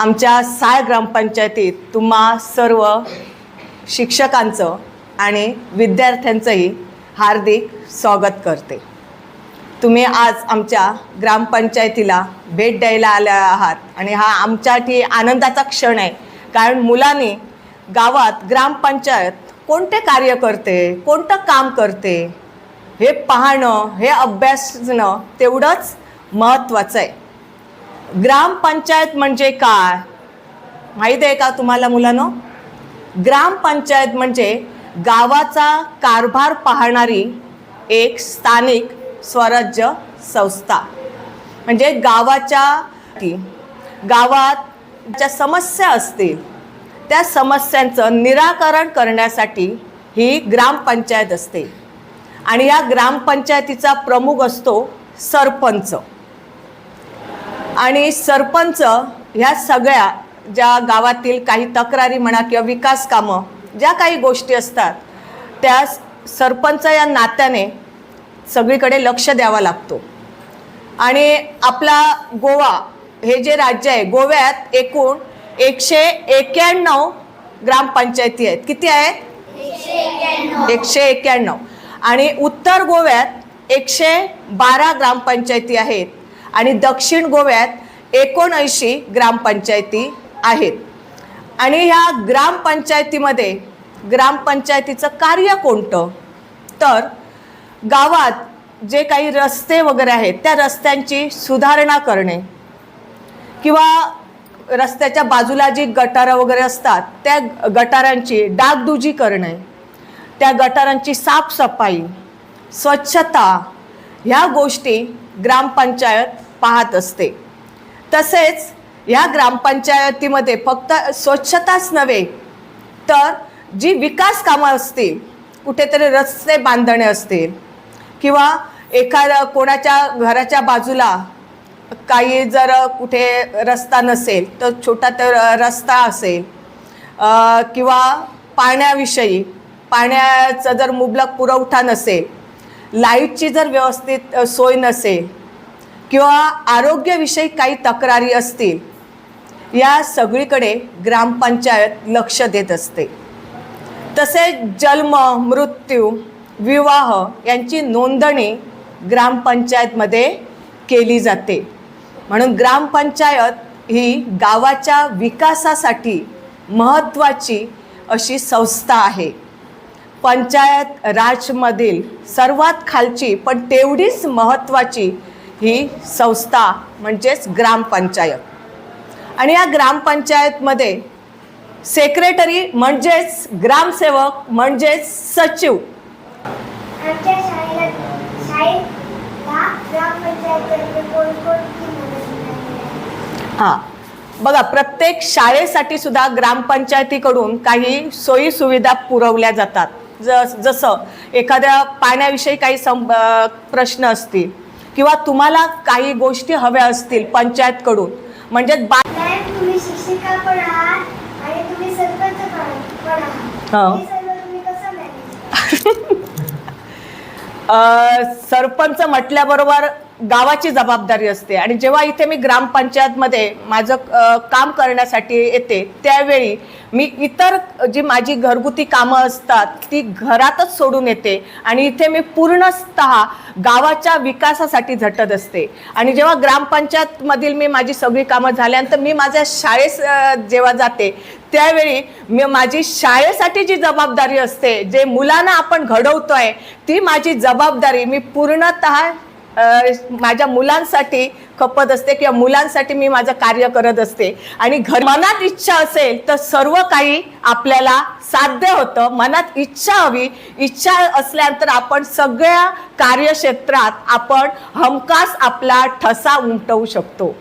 आमच्या साळ ग्रामपंचायतीत तुम्हा सर्व शिक्षकांचं आणि विद्यार्थ्यांचंही हार्दिक स्वागत करते. तुम्ही आज आमच्या ग्रामपंचायतीला भेट द्यायला आल्या आहात आणि हा आमच्यासाठी आनंदाचा क्षण आहे. कारण मुलांनी गावात ग्रामपंचायत कोणते कार्य करते कोणतं काम करते हे पाहणं हे अभ्यासणं तेवढंच महत्त्वाचं आहे. ग्रामपंचायत म्हणजे काय? माहीत आहे का तुम्हाला मुलांनो? ग्रामपंचायत म्हणजे गावाचा कारभार पाहणारी एक स्थानिक स्वराज्य संस्था. म्हणजे गावाच्या गावात ज्या समस्या असतील त्या समस्यांचं निराकरण करण्यासाठी ही ग्रामपंचायत असते. आणि या ग्रामपंचायतीचा प्रमुख असतो सरपंच. आणि सरपंच ह्या सगळ्या ज्या गावातील काही तक्रारी म्हणा किंवा विकास कामं ज्या काही गोष्टी असतात त्या सरपंच या नात्याने सगळीकडे लक्ष द्यावा लागतो. आणि आपला गोवा हे जे राज्य आहे गोव्यात एकूण एकशे एक्याण्णव ग्रामपंचायती आहेत. किती आहेत? एकशे एक्याण्णव आणि उत्तर गोव्यात एकशे बारा ग्रामपंचायती आहेत. आणि दक्षिण गोव्यात एकोणऐंशी ग्रामपंचायती आहेत. आणि ह्या ग्रामपंचायतीमध्ये ग्रामपंचायतीचं कार्य कोणतं? तर गावात जे काही रस्ते वगैरे आहेत त्या रस्त्यांची सुधारणा करणे किंवा रस्त्याच्या बाजूला जी गटारं वगैरे असतात त्या गटारांची डागडुजी करणे त्या गटारांची साफसफाई स्वच्छता ह्या गोष्टी ग्रामपंचायत पाहत असते. तसेच ह्या ग्रामपंचायतीमध्ये फक्त स्वच्छताच नव्हे तर जी विकास कामं असतील कुठेतरी रस्ते बांधणे असतील किंवा एखाद्या कोणाच्या घराच्या बाजूला काही जर कुठे रस्ता नसेल तर छोटा तर रस्ता असेल किंवा पाण्याविषयी पाण्याचा जर मुबलक पुरवठा नसेल लाईटची जर व्यवस्थित सोय नसेल किंवा आरोग्यविषयी काही तक्रारी असतील या सगळीकडे ग्रामपंचायत लक्ष देत असते. तसेच जन्म मृत्यू विवाह यांची नोंदणी ग्रामपंचायतमध्ये केली जाते. म्हणून ग्रामपंचायत ही गावाच्या विकासासाठी महत्त्वाची अशी संस्था आहे. पंचायत राजमधील सर्वात खालची पण तेवढीच महत्त्वाची ही संस्था म्हणजेच ग्रामपंचायत. आणि या ग्रामपंचायतमध्ये सेक्रेटरी म्हणजेच ग्रामसेवक म्हणजेच सचिव? हां. बघा प्रत्येक शाळेसाठी सुद्धा ग्रामपंचायतीकडून काही सोयी सुविधा पुरवल्या जातात. जस जसं एखाद्या पाण्याविषयी काही सं प्रश्न असतील किंवा तुम्हाला काही गोष्टी हव्या असतील पंचायतकडून म्हणजे बा मॅम सरपंच म्हटल्याबरोबर गावाची जबाबदारी असते. आणि जेव्हा इथे मी ग्रामपंचायतमध्ये माझं काम करण्यासाठी येते त्यावेळी मी इतर जी माझी घरगुती कामं असतात ती घरातच सोडून येते. आणि इथे मी पूर्णत गावाच्या विकासासाठी झटत असते. आणि जेव्हा ग्रामपंचायतमधील मी माझी सगळी कामं झाल्यानंतर मी माझ्या शाळेस जेव्हा जाते त्यावेळी मी माझी शाळेसाठी जी जबाबदारी असते जे मुलांना आपण घडवतोय ती माझी जबाबदारी मी पूर्णतः माझ्या मुलांसाठी खपत असते किंवा मुलांसाठी मी माझं कार्य करत असते. आणि घर मनात इच्छा असेल तर सर्व काही आपल्याला साध्य होतं. मनात इच्छा हवी. इच्छा असल्यानंतर आपण सगळ्या कार्यक्षेत्रात आपण हमखास आपला ठसा उमटवू शकतो.